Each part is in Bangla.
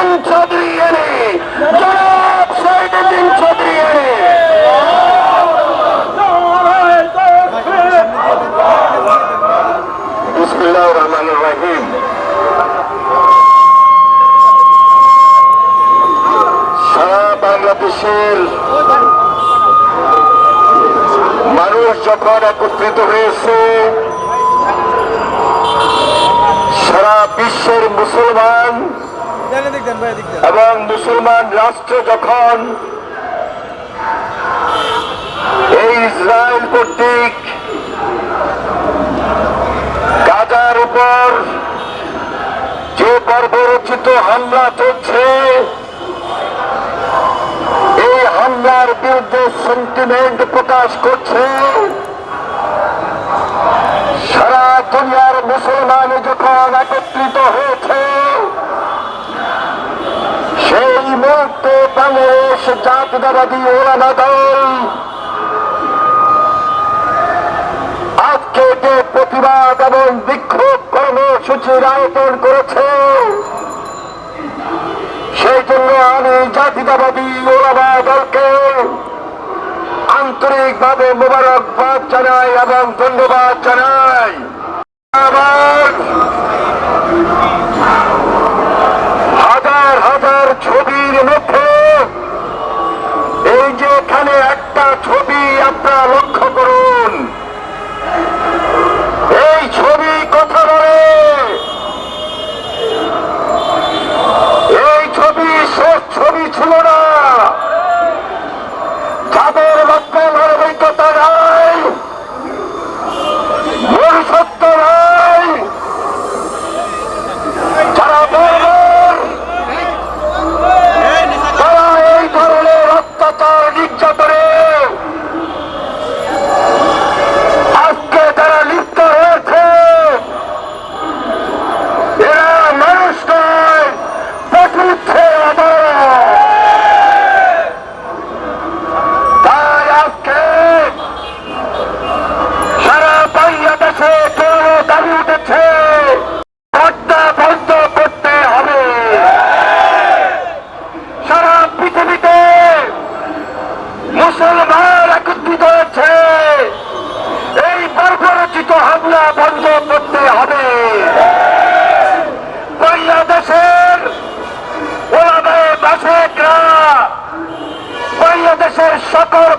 উদ্দিন চৌধুরী এনে, জনাব শহীদ উদ্দিন চৌধুরী এনে। মানুষ যখন একত্রিত হয়েছে, সারা বিশ্বের মুসলমান এবং মুসলমান রাষ্ট্র যখন এই ইসরায়েল কর্তৃক গাজার উপর যে বর্বরচিত হামলা চলছে, এই হামলার বিরুদ্ধে সেন্টিমেন্ট প্রকাশ করছে, সারা দুনিয়ার মুসলমান যখন একত্রিত হয়েছে সেই মুহূর্তে বাংলাদেশ জাতীয়তাবাদী ওলামা দল আজকে যে প্রতিবাদ এবং বিক্ষোভ কর্মসূচির আয়োজন করেছে, সেই জন্য আমি জাতীয়তাবাদী ওলামা দলকে আন্তরিকভাবে মোবারকবাদ জানাই এবং ধন্যবাদ জানাই আবার হাজার হাজার ছবির মধ্যে এই যে এখানে একটা ছবি আপনারা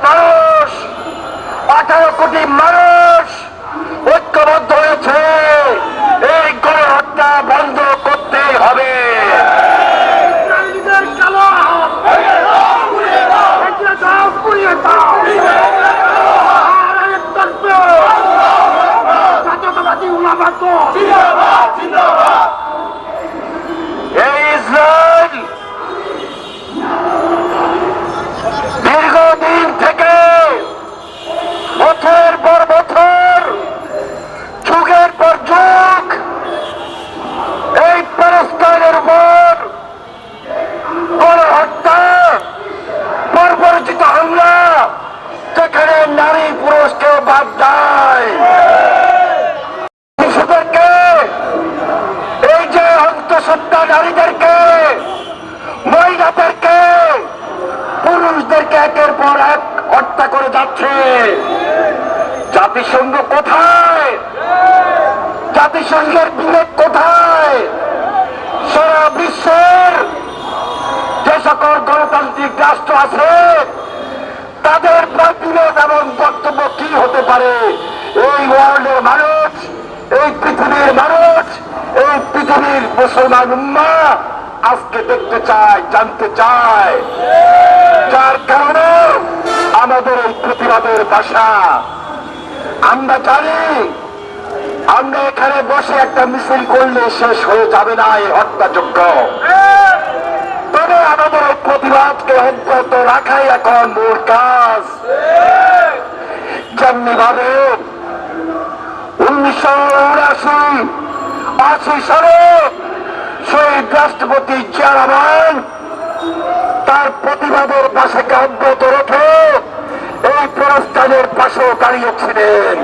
মানুষ আঠারো কোটি মানুষ ঐক্যবদ্ধ হয়েছে এই গণহত্যা বন্ধ করতে হবে ইসরায়েলিদের কালো হাত এগিয়ে যাও পুড়িয়ে দাও আর এক তরফে জাতীয়তাবাদী উলামা দল এই ইসরায়েল দীর্ঘদিন থেকে বছর পর বছর যুগের পর যুগ এই পারস্তানের উপর গণহত্যা পরপরিচিত হামলা যেখানে নারী পুরুষকে বাদ দেয় শিশুদেরকে এই যে অন্তঃসত্ত্বা নারীদেরকে মহিলাদেরকে পুরুষদেরকে একের পর এক হত্যা করে যাচ্ছে জাতিসংঘ কোথায়? জাতিসংঘের বিবেক কোথায়? সারা বিশ্বের যে সকল গণতান্ত্রিক রাষ্ট্র আছে, তাদের বিবেক এবং বক্তব্য কি হতে পারে? এই ওয়ার্ল্ডের মানুষ, এই পৃথিবীর মানুষ, এই পৃথিবীর মুসলমান উম্মা আজকে দেখতে চায়, জানতে চায়। যার কারণে আমাদের এই প্রতিবাদের ভাষা আমরা জানি, আমরা এখানে বসে একটা মিছিল করলে শেষ হয়ে যাবে না এই হত্যাযোগ্য তবে আমাদের প্রতিবাদকে অব্যাহত রাখাই এখন মূল কাজ। যেমনি ভাবে উনিশশো উনাশি আশি সালে শহীদ রাষ্ট্রপতি জিয়া তার প্রতিবাদের পাশাকে অব্যাহত রেখে এই প্রস্থানের পাশেও দাঁড়িয়েছিলেন।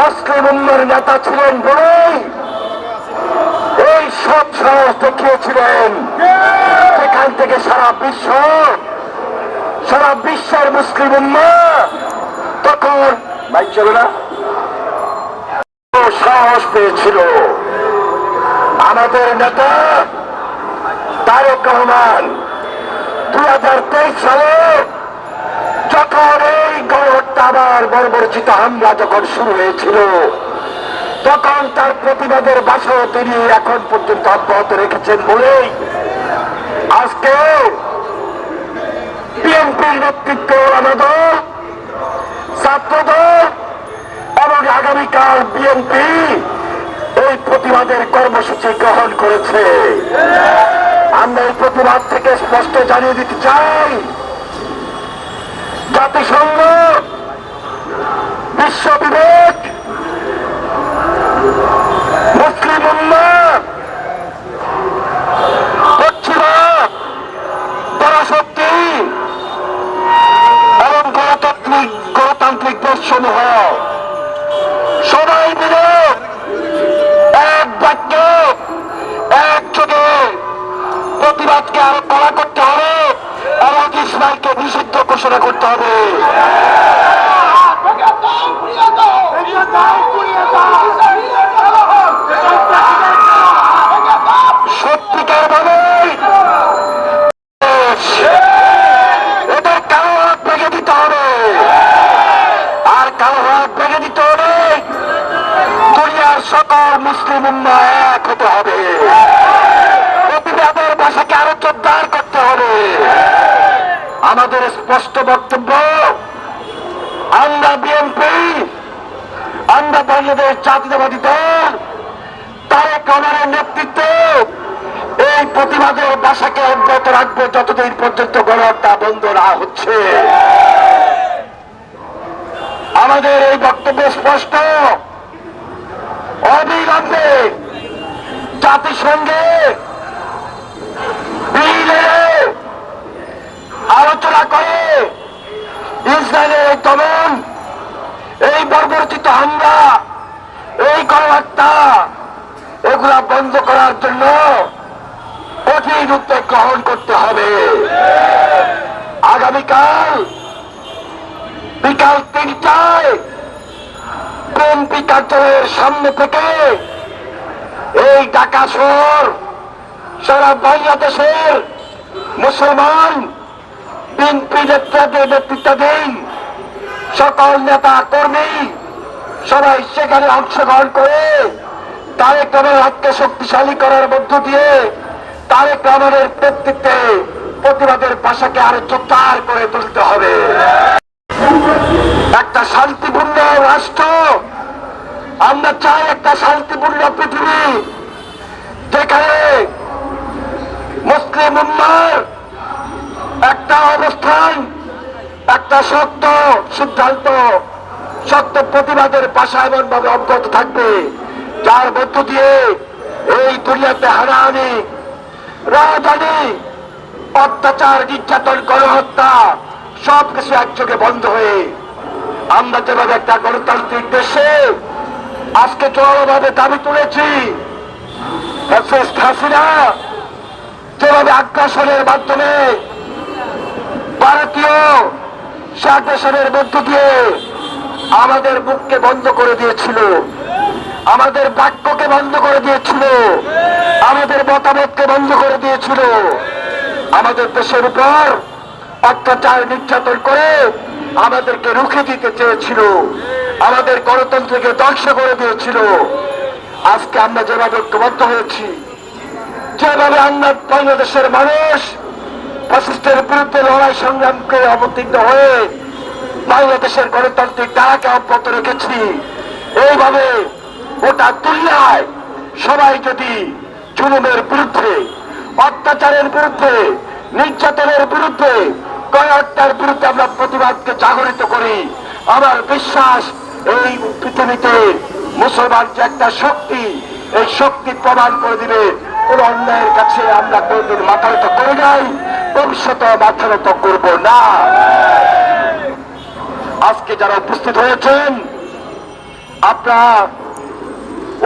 মুসলিম উম্মের নেতা ছিলেন বলেই এই সৎ সাহস দেখিয়েছিলেন। এখান থেকে সারা বিশ্ব, সারা বিশ্বের মুসলিম উম্মা তখন ভাই, চলো না। সাহস পেয়েছিল। আমাদের নেতা তারেক রহমান দুই হাজার তেইশ সালে যখন এই গণহত্যা বর্বরচিত হামলা যখন শুরু হয়েছিল, তখন তার প্রতিবাদের বাসাও তিনি এখন পর্যন্ত অব্যাহত রেখেছেন বলেই আজকে বিএনপির নেতৃত্ব আমাদের ছাত্রদল এবং আগামীকাল বিএনপি এই প্রতিবাদের কর্মসূচি গ্রহণ করেছে। আমরা এই প্রতিবাদ থেকে স্পষ্ট জানিয়ে দিতে চাই। জাতিসংঘ, বিশ্ব বিবেক, মুসলিম পরাশক্তি এবং গণতান্ত্রিক গণতান্ত্রিক দেশসমূহ। সবাই মিলে এক বাক্যে প্রতিবাদকে আরও কড়া করতে হবে এবং ইসমাইলকে নিষিদ্ধ ঘোষণা করতে হবে। দাও। আমাদের স্পষ্ট বক্তব্য, আমরা বিএনপি, আমরা বাংলাদেশ জাতীয়তাবাদী দল, তারেক রহমানের নেতৃত্বে এই প্রতিবাদের ভাষাকে অব্যাহত রাখব যতদিন পর্যন্ত গণহত্যা বন্ধ না হচ্ছে। আমাদের এই বক্তব্য স্পষ্ট। অবিলম্বে জাতিসংঘে বিলে আলোচনা করে ইসরায়েলের এই দমন এই বর্বরচিত হামলা, এই গণহত্যা, এগুলা বন্ধ করার জন্য কঠিন উদ্যোগ গ্রহণ করতে হবে। আগামীকাল বিকাল তিনটায় বিএনপি কার্যালয়ের সামনে থেকে এই ঢাকা শহর সারা বাংলাদেশের মুসলমান বিএনপি নেতৃত্বে নেতৃত্বাধীন সকল নেতা কর্মী সবাই সেখানে অংশগ্রহণ করে, তারেক রহমানের হাতকে শক্তিশালী করার মধ্য দিয়ে তারেক রহমানের নেতৃত্বে প্রতিবাদের ভাষাকে আরও জোরদার করে তুলতে হবে। একটা শান্তিপূর্ণ রাষ্ট্র, আমরা চাই একটা শান্তিপূর্ণ পৃথিবী, যেখানে মুসলিম উম্মার একটা অবস্থান, একটা শক্ত সিদ্ধান্ত, শক্ত প্রতিবাদের পাশা এমন ভাবে অব্যাহত থাকবে। যার মধ্য দিয়ে এই দুনিয়াতে হানাহানি, রাজধানী, অত্যাচার, নির্যাতন, গণহত্যা, সবকিছু একযোগে বন্ধ হয়ে আমরা যেভাবে একটা গণতান্ত্রিক দেশে আজকে জোরালোভাবে দাবি তুলেছি হাসিনা যেভাবে আগ্রাসনের মাধ্যমে ভারতীয় শাসনের মধ্য দিয়ে আমাদের মুখকে বন্ধ করে দিয়েছিল। আমাদের বাক্যকে বন্ধ করে দিয়েছিল। আমাদের মতামতকে বন্ধ করে দিয়েছিল। আমাদের দেশের উপর অত্যাচার নির্যাতন করে আমাদেরকে রুখে দিতে চেয়েছিল। আমাদের গণতন্ত্রকে ধ্বংস করে দিয়েছিল। আজকে আমরা যেভাবে ঐক্যবদ্ধ হয়েছি, যেভাবে আমরা বাংলাদেশের মানুষ ফ্যাসিস্টের বিরুদ্ধে লড়াই সংগ্রামকে অবতীর্ণ হয়ে বাংলাদেশের গণতান্ত্রিক ধারাকে অব্যাহত রেখেছি। এইভাবে ওটা তুলনায় সবাই যদি জুলুমের বিরুদ্ধে, অত্যাচারের বিরুদ্ধে, নির্যাতনের বিরুদ্ধে গণহত্যার বিরুদ্ধে আমরা প্রতিবাদকে জাগরিত করি, আমার বিশ্বাস এই পৃথিবীতে মুসলমান যে একটা শক্তি, এই শক্তি প্রমাণ করে দিবে, কোন অন্যায়ের কাছে আমরা কোনদিন মাথা করি নাই। ভবিষ্যতে মাথা নত করব না। আজকে যারা উপস্থিত হয়েছেন, আপনার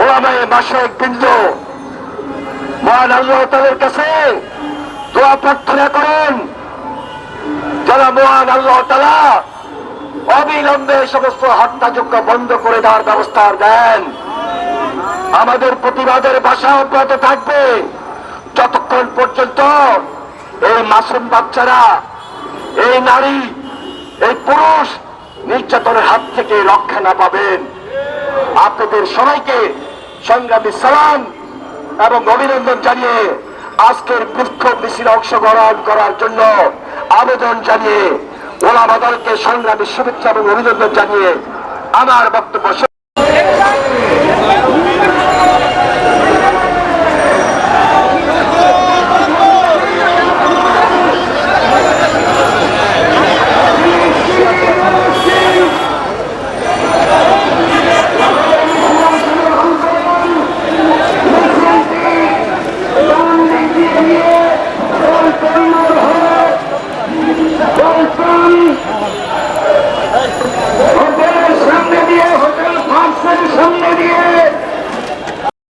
ওলামায় মাসে বিন্দু, মহান আল্লাহ তাদের কাছে দোয়া প্রার্থনা করেন। যারা মহান আল্লাহ তালা অবিলম্বে সমস্ত হত্যাযোগ্য বন্ধ করে দেওয়ার ব্যবস্থা দেন আমাদের প্রতিবাদের ভাষা অব্যাহত থাকবে। যতক্ষণ পর্যন্ত এই মাসুম বাচ্চারা, এই নারী, এই পুরুষ নির্যাতনের হাত থেকে রক্ষা না পাবেন। আপনাদের সবাইকে সংগ্রামী সালাম এবং অভিনন্দন জানিয়ে আজকের বিক্ষোভ মিছিলে অংশগ্রহণ করার জন্য আবেদন জানিয়ে ওলামাদলকে সংগ্রামী শুভেচ্ছা এবং অভিনন্দন জানিয়ে আমার বক্তব্য